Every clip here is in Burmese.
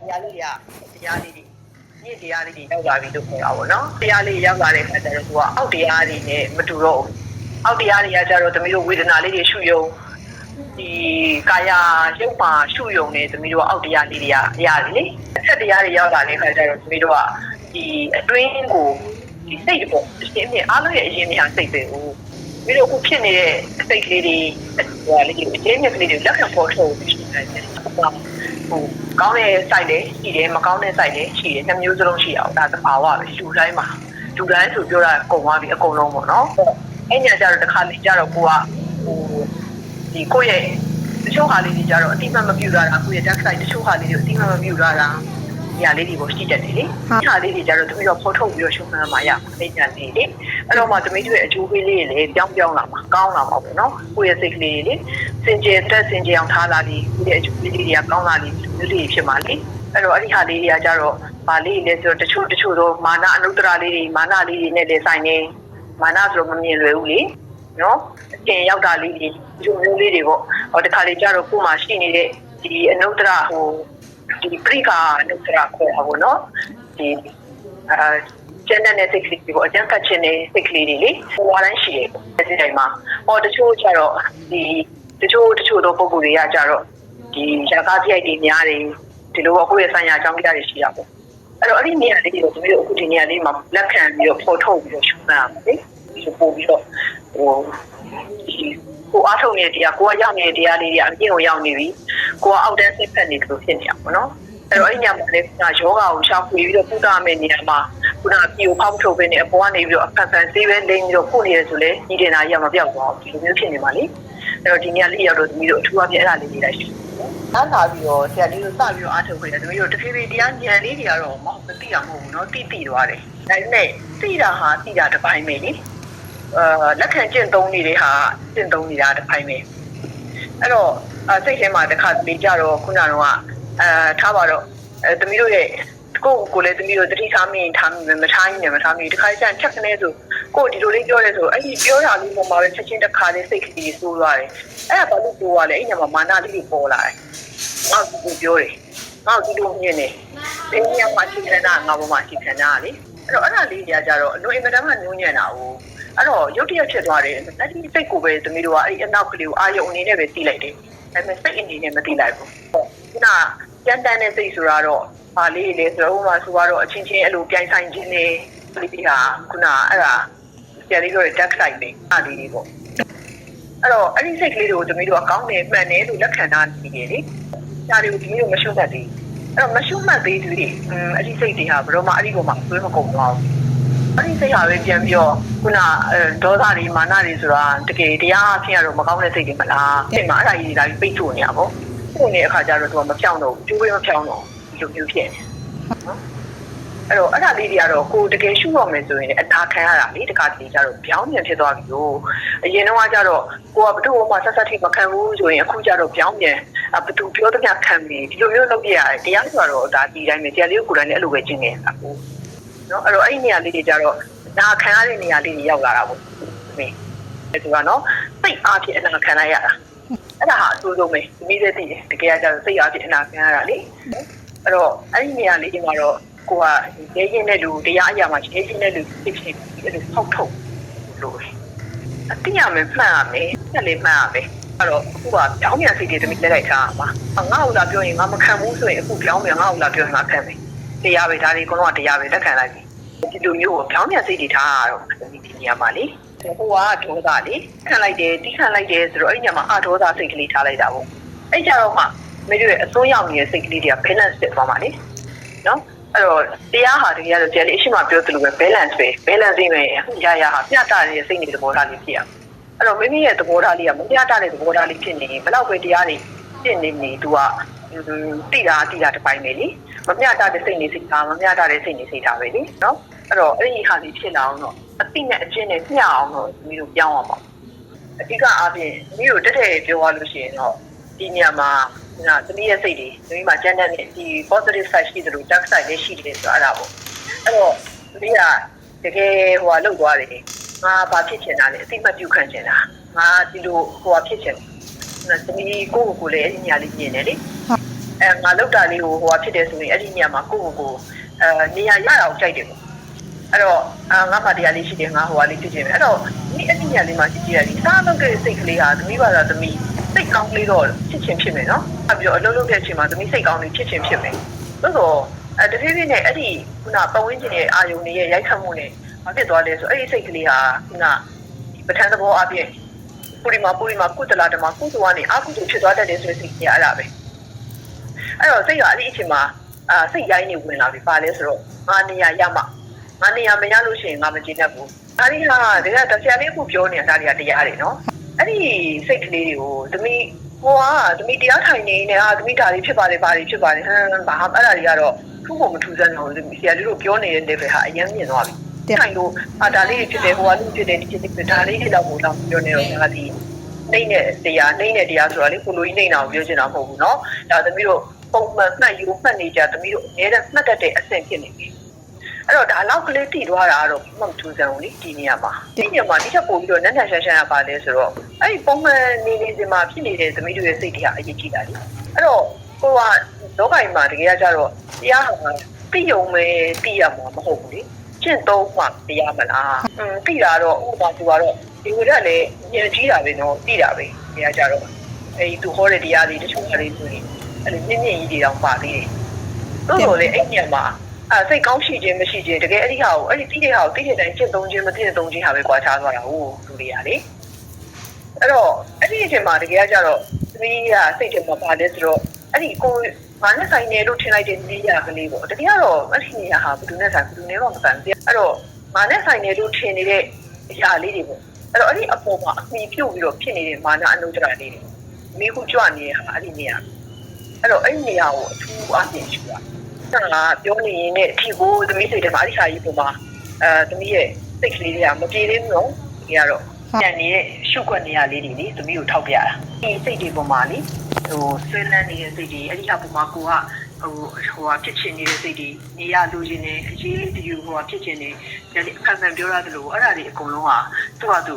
တရားလေးတွေကတရားလေးတွေညစ်တရားလေးတွေရောက်လာပြီလို့ပြောတာပေါ့နော်တရားလေးရောက်လာတဲ့အခါကျတော့သူကအောက်တရားတွေနဲ့မတူတော့ဘူးအောက်တရားတွေကကျတော့သမီးတို့ဝေဒနာလေးတွေရှုယုံဒီကာယရုပ်ပါရှုယုံနေသမီးတို့အောက်တရားလေးတွေကရတယ်လေအဆက်တရားတွေရောက်လာတဲ့အခါကျတော့သမီးတို့ကဒီအတွင်းကိုဒီစိတ်ပေါ့အရှင်းပြအားလုံးရဲ့အရင်များစိတ်ပဲဦးပြီးတော့အခုဖြစ်နေတဲ့စိတ်ကလေးတွေဟိုလေးတွေအချင်းမြက်ကလေးတွေလက်ခံပေါ်ထုတ်ပြီးရှိနေတယ် ဟိုကောင်းတဲ့ site လည်းရှိတယ်မကောင်းတဲ့ site လည်းရှိတယ်နှစ်မျိုးစလုံးရှိအောင်ဒါသဘာဝပဲလူတိုင်းမှာလူတိုင်းဆိုပြောတာအကုန်သွားပြီအကုန်လုံးပေါ့နော်အဲ့ညာကျတော့တစ်ခါလေကျတော့ကိုကဟိုဒီကိုယ့်ရဲ့တချို့ဟာလေးတွေကျတော့အတိမတ်မပြူတာကိုယ့်ရဲ့ dark side တချို့ဟာလေးတွေအတိမတ်မပြူတာလား ဒီဟာလေးတွေပေါ့ရှိတတ်တယ်လေဒီဟာလေးတွေကျတော့သူတို့ဖော်ထုတ်ပြီးတော့ရှုံးမှန်းမှာရအဲ့ညာလေးလေအဲ့တော့မှသမီးတို့ရဲ့အကျိုးပေးလေးတွေလည်းပြောင်းပြောင်းလာမှာကောင်းလာမှာပေါ့နော်ကိုယ့်ရဲ့စိတ်ကလေးတွေလေစင်ကြယ်တက်စင်ကြယ်အောင်ထားလာပြီးကိုယ့်ရဲ့အကျိုးပေးလေးတွေကကောင်းလာပြီးလူတွေဖြစ်မှာလေအဲ့တော့အဲ့ဒီဟာလေးတွေကကျတော့ဗာလေးလဲဆိုတော့တချို့တချို့တော့မာနအနုတ္တရလေးတွေမာနလေးတွေနဲ့လည်းဆိုင်နေမာနဆိုတော့မမြင်လွယ်ဘူးလေနော်အကျင်ရောက်တာလေးတွေဒီလိုမျိုးလေးတွေပေါ့ဟောတခါလေကျတော့ကိုယ်မှာရှိနေတဲ့ဒီအနုတ္တရဟို ဒီပရိကာအနုတ္တရခေါ်တာပေါ့နော်ဒီအာကျန်တဲ့စိတ်ကလေးပေါ့အကျန်းကတ်ခြင်းနဲ့စိတ်ကလေးတွေလေဟိုဝါတိုင်းရှိတယ်ပေါ့ဒီတိုင်းမှာဟောတချို့ကျတော့ဒီတချို့တချို့သောပုံကိုယ်တွေကကျတော့ဒီရာဂပြိုက်တွေများတယ်ဒီလိုအခုရဲ့ဆိုင်ရာအကြောင်းတရားတွေရှိတာပေါ့အဲ့တော့အဲ့ဒီနေရာလေးတွေကိုတို့အခုဒီနေရာလေးမှာလက်ခံပြီးတော့ပေါ်ထုတ်ပြီးတော့ရှုမှတ်ရမှာလေဒီပို့ပြီးတော့ဟို ကိုအားထုတ်နေတဲ့တရားကိုကရောက်နေတဲ့တရားလေးတွေအပြည့်ကိုရောက်နေပြီကိုကအောက်တန်းစိတ်ဖက်နေတယ်လို့ဖြစ်နေတာပေါ့နော်အဲ့တော့အဲ့ညမှာလည်းကယောဂါကိုရှာဖွေပြီးတော့ပုဒ်တာမဲ့နေရာမှာခုနအပြိုဖောက်ထုတ်ပေးနေအပေါ်ကနေပြီးတော့အဖန်ဖန်ဆေးပဲလိမ့်ပြီးတော့ပို့နေရဆိုလေဒီတင်တာကြီးကမပြောက်သွားဘူးဒီလိုမျိုးဖြစ်နေပါလေအဲ့တော့ဒီညလေးရောက်တော့သမီးတို့အထူးအပြည့်အဲ့ဒါလေးလေးလိုက်ရှိအားလာပြီးတော့ဆရာလေးတို့စပြီးတော့အားထုတ်ပေးတယ်သမီးတို့တဖြည်းဖြည်းတရားဉာဏ်လေးတွေကတော့မဟုတ်မသိတာမဟုတ်ဘူးเนาะတိတိသွားတယ်ဒါပေမဲ့သိတာဟာသိတာတစ်ပိုင်းပဲလေ အာလက်ခံကျင့်သုံးနေတဲ့ဟာကျင့်သုံးနေတာတစ်ပိုင်းပဲအဲ့တော့စိတ်ထဲမှာတစ်ခါတလေကြတော့ခုနကတော့အဲထားပါတော့အဲသမီးတို့ရဲ့ကိုယ့်ကိုယ်လည်းသမီးတို့တတိထားမိရင်ထားမိမယ်မထားရင်လည်းမထားမိဒီခါကျရင်ချက်ကနေဆိုကိုယ်ဒီလိုလေးပြောရဲဆိုအဲ့ဒီပြောတာလေးပေါ်မှာပဲချက်ချင်းတစ်ခါလေးစိတ်ကလေးဆိုးသွားတယ်အဲ့ဒါဘာလို့ပြောရလဲအဲ့ညမှာမာနလေးတွေပေါ်လာတယ်ငါ့ကိုပြောတယ်ငါ့ကိုဒီလိုမြင်နေဒီညမှာရှိခဏငါပေါ်မှာရှိခဏလေအဲ့တော့အဲ့ဒါလေးကြီးကြတော့အလွန်အင်မတန်မှညှိုးညံ့တာကို အဲ့တော့ရုတ်တရက်ဖြစ်သွားတယ်အဲ့ဒီစိတ်ကိုပဲသမီးတို့ကအဲ့ဒီအနောက်ကလေးကိုအာယုံအနေနဲ့ပဲသိလိုက်တယ်ဒါပေမဲ့စိတ်အနေနဲ့မသိလိုက်ဘူးခုနကြမ်းတမ်းတဲ့စိတ်ဆိုတာတော့ပါလေးလေဆိုတော့ဥပမာဆိုတော့အချင်းချင်းအဲ့လိုပြိုင်ဆိုင်ခြင်းနေဒီဟာခုနအဲ့ဒါဆရာလေးတို့ရဲ့ dark side ပဲအားလေးလေးပေါ့အဲ့တော့အဲ့ဒီစိတ်ကလေးတွေကိုသမီးတို့ကကောင်းတယ်မှန်တယ်လို့လက်ခံထားနေတယ်လေဒါတွေကိုသမီးတို့မရှုမှတ်သေးအဲ့တော့မရှုမှတ်သေးသူတွေအဲ့ဒီစိတ်တွေဟာဘယ်တော့မှအဲ့ဒီပေါ်မှာဆွဲမကုန်တော့ဘူး အဲ့ဒီစိတ်ဟာပဲပြန်ပြီးတော့ခုနဒေါသတွေမာနတွေဆိုတာတကယ်တရားအဖြစ်ရတော့မကောင်းတဲ့စိတ်တွေမလားစိတ်မှာအဲ့ဒါကြီးတွေလာပြီးပိတ်ဆို့နေတာပေါ့ပို့နေတဲ့အခါကျတော့သူကမပြောင်းတော့ဘူးကျိုးပေးမပြောင်းတော့ဒီလိုမျိုးဖြစ်နေနော်အဲ့တော့အဲ့ဒါလေးတွေကတော့ကိုတကယ်ရှုရမယ်ဆိုရင်အသာခံရတာလေတခါတလေကျတော့ပြောင်းပြန်ဖြစ်သွားပြီလို့အရင်တော့ကကျတော့ကိုကဘသူ့ဘမှဆက်ဆက်ထိမခံဘူးဆိုရင်အခုကျတော့ပြောင်းပြန်ဘသူပြောတဲ့များခံပြီဒီလိုမျိုးလုပ်ပြရတယ်တရားဆိုတော့ဒါဒီတိုင်းပဲတရားလေးကိုကိုယ်တိုင်လည်းအဲ့လိုပဲကျင့်နေတာကို နော်အဲ့တော့အဲ့ဒီနေရာလေးတွေကျတော့ဒါခံရတဲ့နေရာလေးတွေရောက်လာတာပေါ့မင်းအဲ့ဒါကနော်စိတ်အားဖြင့်အနာခံလိုက်ရတာအဲ့ဒါဟာအဆိုးဆုံးပဲဒီမိသက်တည်တယ်တကယ်ကျတော့စိတ်အားဖြင့်အနာခံရတာလေအဲ့တော့အဲ့ဒီနေရာလေးဒီမှာတော့ကိုကရဲရင်တဲ့လူတရားအရာမှာရဲရင်တဲ့လူဖြစ်ဖြစ်အဲ့လိုဖောက်ထုတ်လို့အတိရမယ်မှန်ရမယ်ဆက်လေးမှန်ရမယ်အဲ့တော့အခုကပြောင်းပြန်စိတ်တွေတမိလက်လိုက်ထားပါငါ့ဟုတ်လားပြောရင်ငါမခံဘူးဆိုရင်အခုပြောင်းပြန်ငါ့ဟုတ်လားပြောရင်ငါခံမယ် တရားပဲဒါတွေကတော့တရားပဲလက်ခံလိုက်ပြီဒီလိုမျိုးကိုပြောင်းပြန်စိတ်တွေထားရတော့ဒီနေရာမှာလေဟိုကဒေါသလေခံလိုက်တယ်တိခံလိုက်တယ်ဆိုတော့အဲ့ညမှာအဒေါသစိတ်ကလေးထားလိုက်တာပေါ့အဲ့ကြတော့မှမင်းတို့ရဲ့အစိုးရနေတဲ့စိတ်ကလေးတွေက balance ဖြစ်သွားမှာလေနော်အဲ့တော့တရားဟာတကယ်တော့တရားလေးအရှိမပြောသလိုပဲ balance ပဲ balance ပဲရရဟာမျှတတဲ့စိတ်နေသဘောထားလေးဖြစ်ရအဲ့တော့မိမိရဲ့သဘောထားလေးကမမျှတတဲ့သဘောထားလေးဖြစ်နေရင်ဘယ်တော့ပဲတရားတွေဖြစ်နေနေ तू က တိတာတိတာတစ်ပိုင်းပဲလေမမျှတတဲ့စိတ်နေစိတ်ထားမမျှတတဲ့စိတ်နေစိတ်ထားပဲလေနော်အဲ့တော့အဲ့ဒီဟာလေးဖြစ်လာအောင်တော့အသိနဲ့အကျင့်နဲ့မျှအောင်တော့မိတို့ပြောင်းအောင်ပါအဓိကအားဖြင့်မိတို့တက်တဲ့ပြောရလို့ရှိရင်တော့ဒီညမှာနော်သမီးရဲ့စိတ်တွေသမီးမှာကျန်တဲ့ဒီ positive side ရှိတယ်လို့ dark side လည်းရှိတယ်ဆိုတော့အဲ့ဒါပေါ့အဲ့တော့သမီးကတကယ်ဟိုကလောက်သွားတယ်ငါဘာဖြစ်ချင်တာလဲအသိမှတ်ပြုခံချင်တာငါဒီလိုဟိုကဖြစ်ချင်တယ် သမီးကိုကိုကိုလည်းအဲ့ဒီညာလေးမြင်တယ်လေအဲငါလောက်တာလေးကိုဟိုဟာဖြစ်တယ်ဆိုရင်အဲ့ဒီနေရာမှာကိုယ့်ကိုယ်ကိုအဲနေရာရအောင်ကြိုက်တယ်ပေါ့အဲ့တော့အာငါမှတရားလေးရှိတယ်ငါဟိုဟာလေးဖြစ်ချင်တယ်အဲ့တော့ဒီအဲ့ဒီနေရာလေးမှာရှိကြည့်ရသည်စားလုပ်တဲ့စိတ်ကလေးဟာသမီးပါတော့သမီးစိတ်ကောင်းလေးတော့ဖြစ်ချင်ဖြစ်မယ်နော်အဲ့ပြီးတော့အလုပ်လုပ်တဲ့အချိန်မှာသမီးစိတ်ကောင်းလေးဖြစ်ချင်ဖြစ်မယ်သို့တော့အဲတဖြည်းဖြည်းနဲ့အဲ့ဒီခုနပတ်ဝန်းကျင်ရဲ့အာယုန်တွေရဲ့ရိုက်ခတ်မှုနဲ့ဘာဖြစ်သွားလဲဆိုအဲ့ဒီစိတ်ကလေးဟာခုနဒီပဋ္ဌာန်းသဘောအပြင် ပူရီမာပူရီမာကုသလာဓမ္မကုသိုလ်ကနေအကုသိုလ်ဖြစ်သွားတတ်တယ်ဆိုတဲ့စိတ်ကြီးအဲ့ဒါပဲအဲ့တော့စိတ်ကအဲ့ဒီအချိန်မှာအာစိတ်ရိုင်းနေဝင်လာပြီပါလဲဆိုတော့ငါနေရာရမှငါနေရာမရလို့ရှိရင်ငါမကျေနပ်ဘူးအဲ့ဒီဟာတကယ်တော့ဆရာလေးအခုပြောနေတာဒါတွေကတရားတွေနော်အဲ့ဒီစိတ်ကလေးတွေကိုသမီးဟိုဟာသမီးတရားထိုင်နေနေဟာသမီးဒါလေးဖြစ်ပါတယ်ဘာလေးဖြစ်ပါတယ်ဟမ်ဘာအဲ့ဒါတွေကတော့ထူးဖို့မထူးစမ်းတော့ဘူးဆရာလေးတို့ပြောနေတဲ့ level ဟာအရင်မြင်သွားပြီ ထိုင်လို့အာဒါလေးဖြစ်တယ်ဟိုဟာလေးဖြစ်တယ်ဒီဖြစ်တယ်ဒါလေးတွေတော့ဘုံတော့ပြောနေတော့ငါဒီနှိမ့်တဲ့တရားနှိမ့်တဲ့တရားဆိုတာလေကိုလိုကြီးနှိမ့်တာကိုပြောချင်တာမဟုတ်ဘူးเนาะဒါသမီးတို့ပုံမှန်မှတ်ယူမှတ်နေကြသမီးတို့အများနဲ့မှတ်တတ်တဲ့အဆင့်ဖြစ်နေပြီအဲ့တော့ဒါလောက်ကလေးတည်သွားတာကတော့မထူးဆန်းဘူးလေဒီနေရာမှာဒီနေရာမှာဒီချက်ပို့ပြီးတော့နန်းနန်းရှမ်းရှမ်းရပါလဲဆိုတော့အဲ့ဒီပုံမှန်နေနေစင်မှာဖြစ်နေတဲ့သမီးတို့ရဲ့စိတ်တွေကအရေးကြီးတာလေအဲ့တော့ကိုကလောကကြီးမှာတကယ်ကြတော့တရားဟာသိယုံပဲသိရမှာမဟုတ်ဘူးလေ ကျင့်သုံးမှတရားမလားอืมသိတာတော့ဥပမာသူကတော့ဒီဝိရလည်းဉာဏ်ကြီးတာပဲနော်သိတာပဲတရားကြတော့အဲဒီသူဟောတဲ့တရားတွေတချို့ဟာတွေဆိုရင်အဲ့လိုမြင့်မြင့်ကြီးတွေတောင်ပါသေးတယ်တိုးတော်လေအဲ့ညံမှာအဲစိတ်ကောင်းရှိခြင်းမရှိခြင်းတကယ်အဲ့ဒီဟာကိုအဲ့ဒီသိတဲ့ဟာကိုသိတဲ့တိုင်းကျင့်သုံးခြင်းမသိတဲ့သုံးခြင်းဟာပဲကွာခြားသွားတာဟုတ်လူတွေကလေအဲ့တော့အဲ့ဒီအချိန်မှာတကယ်ကြတော့သမီးကစိတ်ထဲမှာပါလဲဆိုတော့အဲ့ဒီကို ငါနဲ့ဆိုင်နေလို့ထင်လိုက်တဲ့နေရာကလေးပေါ့တကယ်ကတော့အဲ့ဒီနေရာဟာဘယ်သူနဲ့ဆိုင်ဘယ်သူနဲ့မှမဆိုင်ဘူးအဲ့တော့ငါနဲ့ဆိုင်နေလို့ထင်နေတဲ့အရာလေးတွေပေါ့အဲ့တော့အဲ့ဒီအပေါ်မှာအမိပြုတ်ပြီးတော့ဖြစ်နေတဲ့မာနအနုတ္တရာလေးတွေမိခုကြွနေတဲ့ဟာအဲ့ဒီနေရာအဲ့တော့အဲ့ဒီနေရာကိုအထူးအားဖြင့်ရှုတာအဲ့ဒါကပြောနေရင်လည်းအထီကိုသမီးစိတ်ထဲမှာအဲ့ဒီဟာကြီးပုံမှာအဲသမီးရဲ့စိတ်ကလေးတွေကမပြေသေးဘူးနော်ဒီကတော့ ညံနေတဲ့ရှုခွက်နေရာလေးတွေလေသမီးကိုထောက်ပြတာဒီစိတ်တွေပုံမှာလေဟိုဆွေးလန်းနေတဲ့စိတ်တွေအဲ့ဒီဟာပုံမှာကိုကဟိုဟိုဟာဖြစ်ချင်နေတဲ့စိတ်တွေနေရလိုချင်နေအရေးဒီဟိုဟာဖြစ်ချင်နေဒီအခက်အခဲပြောရတယ်လို့အဲ့ဒါတွေအကုန်လုံးဟာသူ့ဟာသူ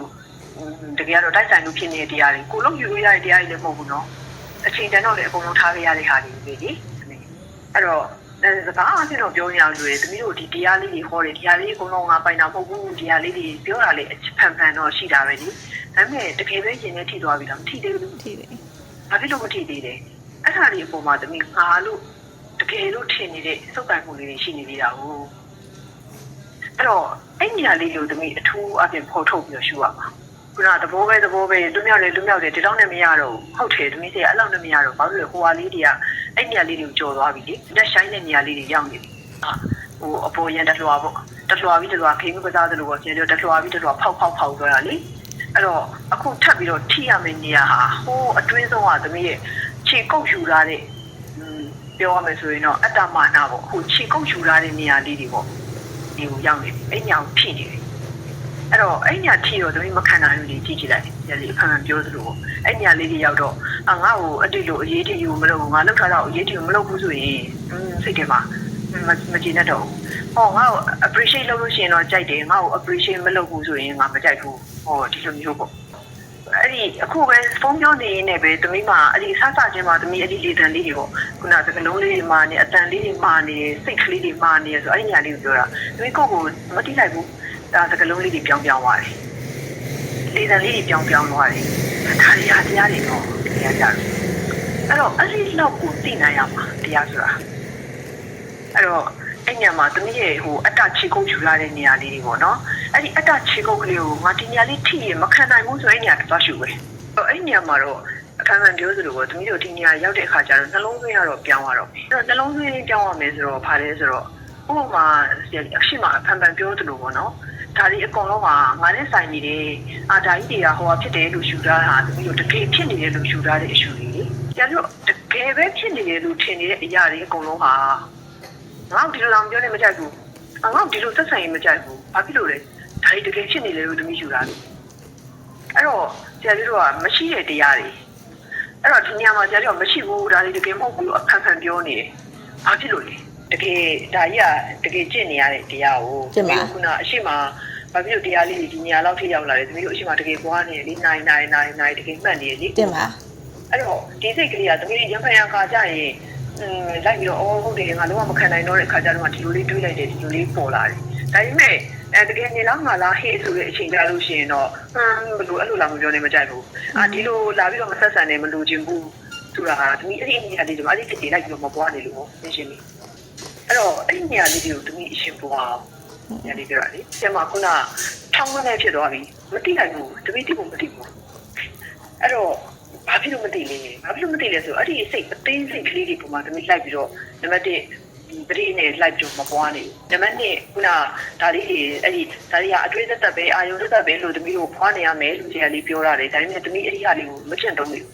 တကယ်တော့တိုက်ဆိုင်လို့ဖြစ်နေတဲ့တရားတွေကိုလုံးယူလို့ရတဲ့တရားတွေလည်းမဟုတ်ဘူးနော်အချိန်တန်တော့လည်းအကုန်လုံးထားခဲ့ရတဲ့ဟာတွေပဲလေအဲ့တော့ ဒါစကားအချင်းတော့ပြောနေအောင်လို့တမီးတို့ဒီတရားလေးတွေဟောတယ်တရားလေးအကုန်လုံးငါပိုင်တာမဟုတ်ဘူးတရားလေးတွေပြောတာလေဖန်ဖန်တော့ရှိတာပဲလေဒါပေမဲ့တကယ်ပဲရင်ထဲထိသွားပြီလားမထိသေးဘူးထိတယ်ဘာဖြစ်လို့မထိသေးလဲအဲ့ဒါလေးအပေါ်မှာတမီးငါလို့တကယ်လို့ထင်နေတဲ့စုပ်ပိုင်မှုလေးတွေရှိနေသေးတာဟုတ်အဲ့တော့အဲ့ညာလေးကိုတမီးအထူးအပြင်ဖော်ထုတ်ပြီးတော့ရှုရမှာခုနသဘောပဲသဘောပဲလွမြောက်တယ်လွမြောက်တယ်ဒီတော့နဲ့မရတော့ဟုတ်တယ်တမီးစိတ်အဲ့လောက်နဲ့မရတော့ဘာလို့လဲဟိုဟာလေးတွေက အဲ့ညာလေးတွေကိုကြော်သွားပြီလေလက်ဆိုင်တဲ့နေရာလေးတွေရောက်နေပြီဟိုအပေါ်ရန်တက်လွာပေါ့တက်လွာပြီးတက်လွာခိမကစားသလိုပေါ့ကျန်တော့တက်လွာပြီးတက်လွာဖောက်ဖောက်ဖောက်သွားတာလေအဲ့တော့အခုထပ်ပြီးတော့ထိရမယ့်နေရာဟာဟိုးအတွင်းဆုံးကသမီးရဲ့ခြေကုပ်ယူထားတဲ့อืมပြောရမယ်ဆိုရင်တော့အတ္တမာနပေါ့အခုခြေကုပ်ယူထားတဲ့နေရာလေးတွေပေါ့ဒီကိုရောက်နေပြီအဲ့ညာကိုထိနေတယ် အဲ့တော့အဲ့ညာထိတော့သမီးမခံနိုင်ဘူးလေကြည့်ကြည့်လိုက်ညလေးအခါမှပြောသလိုပေါ့အဲ့ညာလေးတွေရောက်တော့အာငါ့ကိုအတိတ်လိုအရေးတယူမလုပ်ဘူးငါလောက်ထားတော့အရေးတယူမလုပ်ဘူးဆိုရင်อืมစိတ်ထဲမှာမမကြည့်နဲ့တော့ဟောငါ့ကို appreciate လုပ်လို့ရှိရင်တော့ကြိုက်တယ်ငါ့ကို appreciate မလုပ်ဘူးဆိုရင်ငါမကြိုက်ဘူးဟောဒီလိုမျိုးပေါ့အဲ့ဒီအခုပဲဖုန်းပြောနေနေပဲသမီးမအဲ့ဒီဆဆချင်းမှာသမီးအဲ့ဒီလေတန်လေးတွေပေါ့ခုနစကလုံးလေးတွေမာနေအတန်လေးတွေမာနေစိတ်ကလေးတွေမာနေဆိုအဲ့ဒီညာလေးကိုပြောတာသမီးကိုကိုမတိလိုက်ဘူး ဒါစကလုံးလေးတွေပြောင်းပြောင်းသွားတယ်လေတန်လေးတွေပြောင်းပြောင်းသွားတယ်ဒါရီယာတရားတွေတော့တရားကြတယ်အဲ့တော့အဲ့ဒီလောက်ကိုသိနိုင်ရမှာတရားဆိုတာအဲ့တော့အဲ့ညမှာသမီးရဲ့ဟိုအတ္တခြေကုပ်ယူရတဲ့နေရာလေးတွေပေါ့နော်အဲ့ဒီအတ္တခြေကုပ်ကလေးကိုငါဒီနေရာလေးထိရင်မခံနိုင်ဘူးဆိုရင်နေရာသွားရှုပဲအဲ့ဒီနေရာမှာတော့အခန်းခံပြောသလိုပေါ့သမီးတို့ဒီနေရာရောက်တဲ့အခါကျတော့နှလုံးသွင်းရတော့ပြောင်းရတော့မယ်အဲ့တော့နှလုံးသွင်းပြောင်းရမယ်ဆိုတော့ဘာလဲဆိုတော့ဥပမာအရှိမဖန်ဖန်ပြောသလိုပေါ့နော် ဒါဒီအကုန်လုံးကငါနဲ့ဆိုင်နေတယ်အာဒါကြီးတွေကဟိုဟာဖြစ်တယ်လို့ယူထားတာသမီးတို့တကယ်ဖြစ်နေတယ်လို့ယူထားတဲ့အရှူတွေလေကျန်တော့တကယ်ပဲဖြစ်နေတယ်လို့ထင်နေတဲ့အရာတွေအကုန်လုံးဟာငါ့ဒီလိုလောင်ပြောနေမကြိုက်ဘူးငါ့ဒီလိုသက်ဆိုင်ရင်မကြိုက်ဘူးဘာဖြစ်လို့လဲဒါကြီးတကယ်ဖြစ်နေတယ်လို့သမီးယူတာလေအဲ့တော့ကျန်တို့ကမရှိတဲ့တရားတွေအဲ့တော့ဒီနေရာမှာကျန်တို့ကမရှိဘူးဒါတွေတကယ်မဟုတ်ဘူးလို့အဖန်ဖန်ပြောနေတယ်ဘာဖြစ်လို့လဲ တကယ်ဒါကြီးကတကယ်ကျင့်နေရတဲ့တရားကိုခုနအရှိမဘာဖြစ်လို့တရားလေးဒီနေရာလောက်ထိရောက်လာတယ်သမီးတို့အရှိမတကယ်ပွားနေတယ်လေနိုင်နိုင်နိုင်နိုင်တကယ်မှတ်နေတယ်လေတင်ပါအဲ့တော့ဒီစိတ်ကလေးကသမီးရံဖန်ရံခါကြရင်ဟอืมလိုက်ပြီးတော့အော်ဟုတ်တယ်ငါလုံးဝမခံနိုင်တော့တဲ့အခါကျတော့ဒီလိုလေးတွေးလိုက်တယ်ဒီလိုလေးပေါ်လာတယ်ဒါပေမဲ့အဲတကယ်နေလားငါလားဟေးဆိုတဲ့အချိန်ကြလို့ရှိရင်တော့ဟမ်ဘယ်လိုအဲ့လိုလာမပြောနေမကြိုက်ဘူးအာဒီလိုလာပြီးတော့မဆက်ဆံနေမလို့ခြင်းဘူးဆိုတာဟာဒီအရင်အရာလေးတွေမှာအဲ့ဒီတည်းလိုက်ပြီးတော့မပွားနေလို့ရှင်းရှင်းလေး အဲ့တော့အဲ့ဒီနေရာလေးတွေကိုတမီးအရှင်ပွားအောင်ညာလေးပြောရလေကျမခုနထောင်းမနဲ့ဖြစ်သွားပြီမတိနိုင်ဘူးတမီးတိဖို့မတိဘူးအဲ့တော့ဘာဖြစ်လို့မသိလဲဘာဖြစ်လို့မသိလဲဆိုအဲ့ဒီစိတ်အသေးစိတ်ကလေးတွေပုံမှာတမီးလိုက်ပြီးတော့နံပါတ်1ဒီပရိနဲ့လိုက်ကြုံမပွားနေဘူးနံပါတ်2ခုနဒါလေးတွေအဲ့ဒီဒါတွေကအတွေ့အသက်ပဲအာယုံသက်ပဲလို့တမီးတို့ဖွားနေရမယ်လို့ဆရာလေးပြောရတယ်ဒါပေမဲ့တမီးအဲ့ဒီဟာလေးကိုမကျင့်သုံးဘူး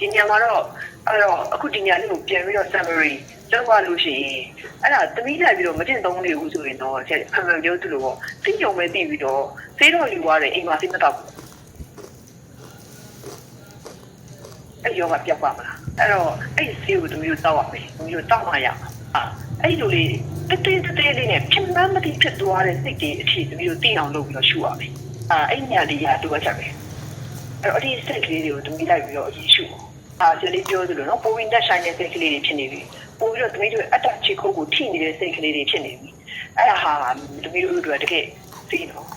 ဒီညမှာတော့အဲ့တော့အခုဒီညလေးကိုပြန်ပြီးတော့ summary လောက်ပါလို့ရှိရင်အဲ့ဒါတမီးလိုက်ပြီးတော့မကျင့်သုံးနေဘူးဆိုရင်တော့ဆရာအမှန်ပြောသူလို့ပေါ့သိကြုံပဲသိပြီးတော့စေးတော့ယူသွားတယ်အိမ်မှာသိမတော့ဘူးအဲ့ယောဂပြောက်ပါမလားအဲ့တော့အဲ့ဆေးကိုသူမျိုးတောက်ရမယ်သူမျိုးတောက်မှရမှာအာအဲ့လိုလေးတတေးတတေးလေးနဲ့ဖြစ်မှန်းမသိဖြစ်သွားတဲ့စိတ်တွေအခြေသူမျိုးသိအောင်လုပ်ပြီးတော့ရှုရမယ်အာအဲ့ညာလေးရတူအချက်ပဲအဲ့တော့အဲ့ဒီစိတ်ကလေးတွေကိုသူမျိုးလိုက်ပြီးတော့အရင်ရှုအာကျလေးပြောသလိုနော်ပိုဝင်တက်ဆိုင်တဲ့စိတ်ကလေးတွေဖြစ်နေပြီ ပိုပြီးတော့သူမျိုးအတ္တချေခုတ်ကိုထိနေတဲ့စိတ်ကလေးတွေဖြစ်နေပြီအဲ့ဒါဟာသူမျိုးတို့တကယ်သိနော်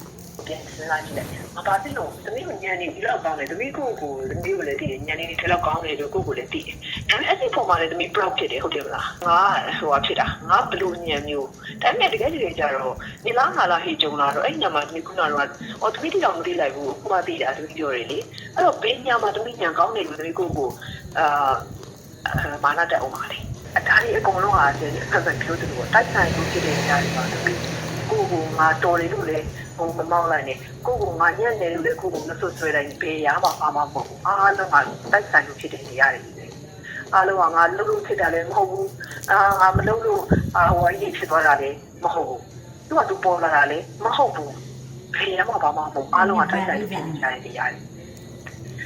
ပြန်စဉ်းစားကြည့်လိုက်။အပါတိလို့သမီးကိုညံနေဒီလောက်ကောင်းတယ်သမီးကိုကိုသမီးကိုလည်းတည်တယ်ညံနေဒီလောက်ကောင်းတယ်လို့ကိုကိုလည်းတည်တယ်။ဒါပေမဲ့အဲ့ဒီပုံမှာလည်းသမီး proud ဖြစ်တယ်ဟုတ်တယ်မလား။ငါဟိုဟာဖြစ်တာငါဘလို့ညံမျိုးဒါပေမဲ့တကယ်တကယ်ကြတော့ဒီလားငါလားဟေ့ကြုံလာတော့အဲ့ညမှာသမီးခုနကတော့အော်သမီးတိတော့မသိလိုက်ဘူးခုမှသိတာသမီးပြောတယ်လေ။အဲ့တော့ဘေးညမှာသမီးညံကောင်းတယ်လို့သမီးကိုကိုအာမာနတက်အောင်ပါလေ။ အတားကြီးအကုန်လုံးဟာဆက်ဆက်ပြောတယ်ပေါ့တိုက်ဆိုင်လို့ဖြစ်တဲ့နေရာတွေမှာသမီးကိုကိုငါတော်တယ်လို့လေဟိုမမောက်လိုက်နဲ့ကိုကိုငါညံ့တယ်လို့လေကိုကိုမဆွဆွဲတိုင်းဘေးရမှာပါမှာမဟုတ်ဘူးအားလုံးကတိုက်ဆိုင်လို့ဖြစ်တဲ့နေရာတွေအားလုံးကငါလှုပ်လို့ဖြစ်တာလည်းမဟုတ်ဘူးအာငါမလှုပ်လို့အာဟိုအရေးဖြစ်သွားတာလည်းမဟုတ်ဘူးသူကသူပေါ်လာတာလည်းမဟုတ်ဘူးဘေးရမှာပါမှာမဟုတ်အားလုံးကတိုက်ဆိုင်လို့ဖြစ်နေကြတဲ့နေရာတွေ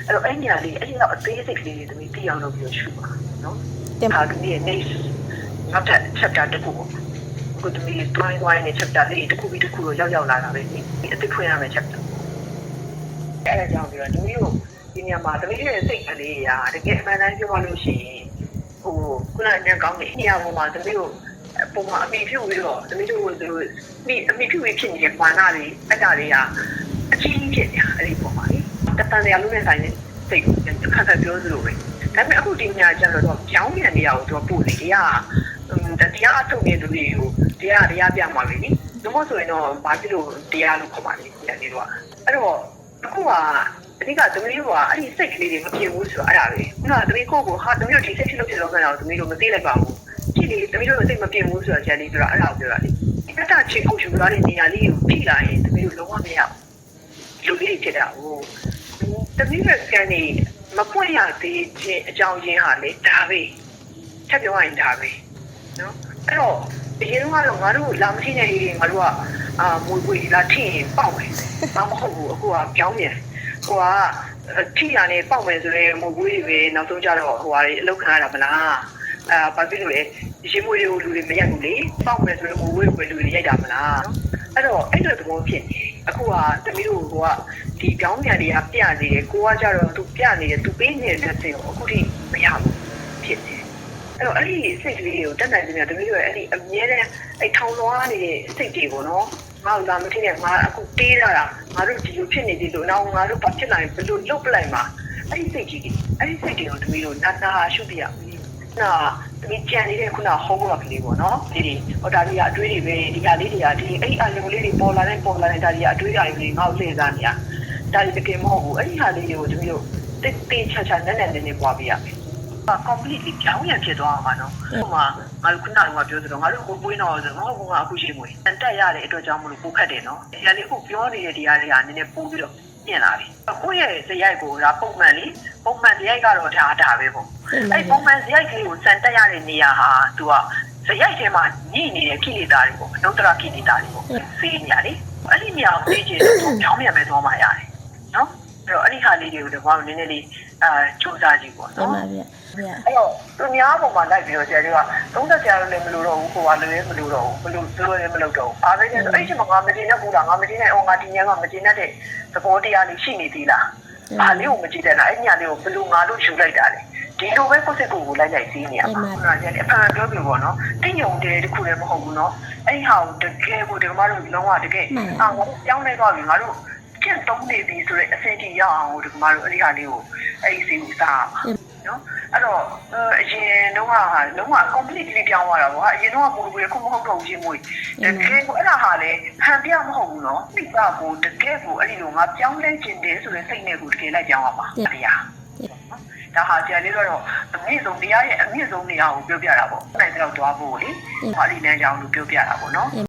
အဲ့တော့အဲ့နေရာလေးအဲ့ဒီတော့အသေးစိတ်ကလေးတွေသမီးသိအောင်လုပ်ပြီးရှုပါနော် တင်ပါဟာဒီနေ့ next နောက်ထပ် chapter တစ်ခုပေါ့ကိုတမီး drawing drawing နဲ့ chapter လေးတစ်ခုပြီးတစ်ခုတော့ရောက်ရောက်လာတာပဲဒီအစ်ဖွင့်ရမယ် chapter အဲ့ဒါကြောင့်ပြီးတော့တမီးတို့ဒီညမှာတမီးရဲ့စိတ်ကလေးရာတကယ်အမှန်တမ်းပြောလို့ရှိရင်ဟိုခုနကညကောင်းနေညပေါ်မှာတမီးတို့ပုံမှာအမိဖြူပြီးတော့တမီးတို့ကသူမိအမိဖြူပြီးဖြစ်နေတဲ့ဘာနာတွေအတ္တတွေကအချင်းကြီးဖြစ်နေတာအဲ့ဒီပုံမှာလေတပန်တရားလုံးနဲ့ဆိုင်တဲ့စိတ်ကိုခက်ခက်ပြောသလိုပဲ ဒါပေမဲ့အခုဒီညကျတော့ကြောင်းမြန်နေရအောင်သူကပို့နေတရားတရားအထုတ်နေသူတွေကိုတရားတရားပြမှာလေနိဒါမှဆိုရင်တော့ဘာဖြစ်လို့တရားလို့ခေါ်ပါလဲညနေတော့အဲ့တော့အခုကအဓိကသမီးကအဲ့ဒီစိတ်ကလေးတွေမပြေဘူးဆိုတော့အဲ့ဒါပဲခုနကသမီးကိုကိုဟာသမီးတို့ဒီစိတ်ဖြစ်လို့ဖြစ်တော့ခဏတော့သမီးတို့မသိလိုက်ပါဘူးကြည့်လေသမီးတို့စိတ်မပြေဘူးဆိုတော့ဂျန်လေးပြောတာအဲ့ဒါကိုပြောတာလေအတ္တချေခုယူလာတဲ့နေရာလေးကိုဖိလာရင်သမီးတို့လုံးဝမရဘူးလူလေးဖြစ်တာဟိုသမီးရဲ့စကန်နေ မပွင့်ရသေးခြင်းအကြောင်းရင်းဟာလေဒါပဲချက်ပြောရရင်ဒါပဲနော်အဲ့တော့အရင်ကတော့ငါတို့လာမထိတဲ့အေးတွေငါတို့ကအာမွေပွေလာထိရင်ပေါက်မယ်ဘာမဟုတ်ဘူးအခုကပြောင်းပြန်ဟိုကထိရနေပေါက်မယ်ဆိုရင်မွေပွေတွေပဲနောက်ဆုံးကြတော့ဟိုဟာတွေအလောက်ခံရတာမလားအာဘာဖြစ်လို့လဲရေမွေတွေကိုလူတွေမရိုက်ဘူးလေပေါက်မယ်ဆိုရင်မွေပွေကိုလူတွေရိုက်တာမလားအဲ့တော့အဲ့လိုသဘောဖြစ်နေ အခုကတမီးတို့ကဒီကြောင်းညာတွေကပြနေတယ်ကိုကကြတော့သူပြနေတယ်သူပေးနေတဲ့လက်စင်ကိုအခုထိမရဘူးဖြစ်နေအဲ့တော့အဲ့ဒီစိတ်ကလေးကိုတက်နိုင်တယ်တမီးတို့ရဲ့အဲ့ဒီအမြဲတမ်းအဲ့ထောင်လွှားနေတဲ့စိတ်တွေပေါ့နော်ငါ့လာမထင်နဲ့ငါအခုတေးရတာငါတို့ဒီလိုဖြစ်နေပြီလို့နောက်ငါတို့ဘာဖြစ်လာရင်ဘယ်လိုလုပ်ပလိုက်မှာအဲ့ဒီစိတ်ကြီးအဲ့ဒီစိတ်တွေကိုတမီးတို့နာနာရှုပြရမယ်နာ တမီးကြံနေတဲ့ခုန homework လေးပေါ့နော်ဒီဒီဟောဒါကြီးကအတွေးတွေပဲဒီဟာလေးတွေကဒီအဲ့အယုံလေးတွေပေါ်လာတဲ့ပေါ်လာတဲ့ဒါကြီးကအတွေးအယုံတွေငါ့ကိုလှည့်စားနေတာဒါကြီးတကယ်မဟုတ်ဘူးအဲ့ဒီဟာလေးတွေကိုတမီးတို့တိတ်တိတ်ချာချာနဲ့နဲ့နဲ့နဲ့ပွားပြရမယ် completely ကြောင်းရဖြစ်သွားမှာနော်ဟိုမှာငါတို့ခုနကပြောသလိုငါတို့ကိုပွေးတော့ဆိုတော့ငါကအခုရှိမွေတန်တက်ရတဲ့အတွက်ကြောင့်မလို့ပိုခတ်တယ်နော်ဒီကလေးကိုပြောနေတဲ့တရားတွေကနည်းနည်းပို့ပြီးတော့ ပြင်လာပြီကိုယ့်ရဲ့ဇယိုက်ကိုဒါပုံမှန်လေပုံမှန်ဇယိုက်ကတော့ဒါဒါပဲပေါ့အဲ့ပုံမှန်ဇယိုက်ကလေးကိုစံတက်ရတဲ့နေရာဟာသူကဇယိုက်ထဲမှာညှိနေတဲ့ကိလေသာတွေပေါ့ဒုတရကိလေသာတွေပေါ့ဖေးညာလေအဲ့ဒီနေရာကိုသိချင်တော့ကြောင်းမြန်မဲ့သွားမှရတယ်နော်အဲ့ တော့အဲ့ဒီဟာလေးတွေကိုတော့နည်းနည်းလေးအာစူးစမ်းကြည့်ပေါ့တင်နော်ပါဗျဗျအဲ့တော့သူများပုံမှာလိုက်ပြီးတော့ဆရာကြီးကသုံးသက်ဆရာတို့လည်းမလို့တော့ဘူးဟိုကလည်းမလို့တော့ဘူးမလို့သူတို့လည်းမလို့တော့ဘူးအားပဲကျတော့အဲ့ဒီမှာငါမတင်တဲ့ဘူးလားငါမတင်တဲ့အော်ငါဒီညကမတင်တဲ့သဘောတရားလေးရှိနေသေးလားအားလေးကိုမကြည့်တဲ့လားအဲ့ညာလေးကိုဘလို့ငါတို့ယူလိုက်တာလေဒီလိုပဲကိုယ့်စိတ်ကိုယ်ကိုလိုက်လိုက်စီးနေရမှာဟုတ်လားကျန်အဖန်ပြောပြပေါ့နော်တိညုံတယ်တခုလည်းမဟုတ်ဘူးနော်အဲ့ဟာကိုတကယ်ကိုဒီကမတို့လုံးဝတကယ်အာငါတို့ကြောင်းနေသွားပြီငါတို့ကျင့်သုံးနေပြီဆိုတော့အ ဆင်ကြီးရအောင်ဒီကမတို့အဲ့ဒီဟာလေးကိုအဲ့ဒီစီကိုစားပါနော်အဲ့တော့အရင်တော့ဟာလုံးဝ completely ပြောင်းသွားတာပေါ့ဟာအရင်တော့မူဘူးအခုမဟုတ်တော့ဘူးချင်းမွေးတကယ်ကိုအဲ့ဒါဟာလေဟန်ပြမဟုတ်ဘူးနော်ပြပါကိုတကယ်ကိုအဲ့ဒီလိုငါပြောင်းလဲခြင်းတယ်ဆိုတဲ့စိတ်နဲ့ကိုတကယ်လိုက်ပြောင်းရပါတရားဒါဟာကြာလေးတော့အမြင့်ဆုံးတရားရဲ့အမြင့်ဆုံးနေရာကိုပြောပြတာပေါ့နိုင်တော့သွားဖို့လေဟာဒီလမ်းကြောင်းလို့ပြောပြတာပေါ့နော်